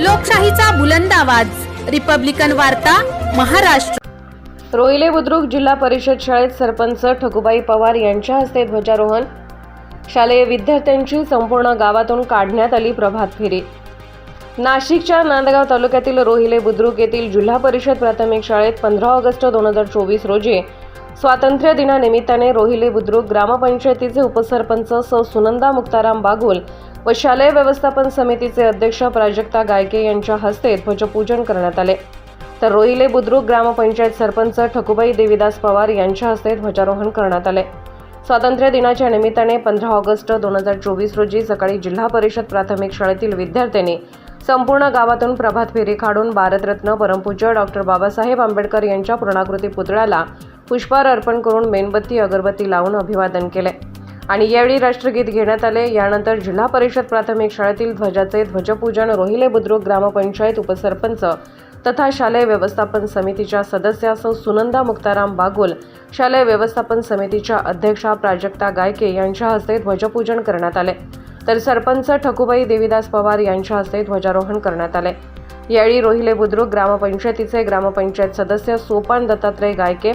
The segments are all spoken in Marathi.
लोकशाहीचा बुलंद आवाज. रिपब्लिकन वार्ता महाराष्ट्र. रोहिले बुद्रुक जिल्हा परिषद शाळेत सरपंच ठकुबाई पवार यांच्या हस्ते ध्वजारोहण. शालेय विद्यार्थ्यांची संपूर्ण गावातून काढण्यात आली प्रभात फेरी. नाशिकच्या नांदगाव तालुक्यातील रोहिले बुद्रुक येथील जिल्हा परिषद प्राथमिक शाळेत पंधरा ऑगस्ट दोन हजार चोवीस रोजी स्वातंत्र्य दिनानिमित्ताने रोहिले बुद्रुक ग्रामपंचायतीचे उपसरपंच सौ. सुनंदा मुक्ताराम बागुल व शालेय व्यवस्थापन समितीचे अध्यक्ष प्राजक्ता गायके यांच्या हस्ते ध्वजपूजन करण्यात आले. तर रोहिले बुद्रुक ग्रामपंचायत सरपंच ठकुबाई देवीदास पवार यांच्या हस्ते ध्वजारोहण करण्यात आले. स्वातंत्र्य दिनाच्या निमित्ताने पंधरा ऑगस्ट दोन हजार चोवीस रोजी सकाळी जिल्हा परिषद प्राथमिक शाळेतील विद्यार्थ्यांनी संपूर्ण गावातून प्रभात फेरी काढून भारतरत्न परमपूज्य डॉक्टर बाबासाहेब आंबेडकर यांच्या पूर्णाकृती पुतळ्याला पुष्पहार अर्पण करून मेणबत्ती अगरबत्ती लावून अभिवादन केले. आणि यावेळी राष्ट्रगीत घेण्यात आले. यानंतर जिल्हा परिषद प्राथमिक शाळेतील ध्वजाचे ध्वजपूजन रोहिले बुद्रुक ग्रामपंचायत उपसरपंच तथा शालेय व्यवस्थापन समितीच्या सदस्या सौ सुनंदा मुक्ताराम बागुल शालेय व्यवस्थापन समितीच्या अध्यक्षा प्राजक्ता गायके यांच्या हस्ते ध्वजपूजन करण्यात आले. तर सरपंच ठकुबाई देवीदास पवार यांच्या हस्ते ध्वजारोहण करण्यात आले. यावेळी रोहिले बुद्रुक ग्रामपंचायतीचे ग्रामपंचायत सदस्य सोपान दत्तात्रय गायके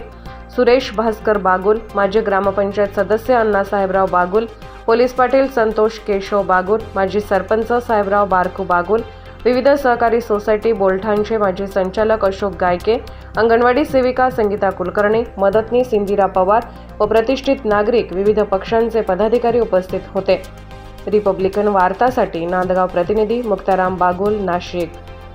सुरेश भास्कर बागुल माजी ग्रामपंचायत सदस्य अण्णासाहेबराव बागुल पोलीस पाटील संतोष केशव बागुल माजी सरपंच साहेबराव बारकू बागुल विविध सहकारी सोसायटी बोलठाणचे माजी संचालक अशोक गायके अंगणवाडी सेविका संगीता कुलकर्णी मदतनीस इंदिरा पवार व प्रतिष्ठित नागरिक विविध पक्षांचे पदाधिकारी उपस्थित होते. रिपब्लिकन वार्तासाठी नांदगाव प्रतिनिधी मुक्ताराम बागुल नाशिक.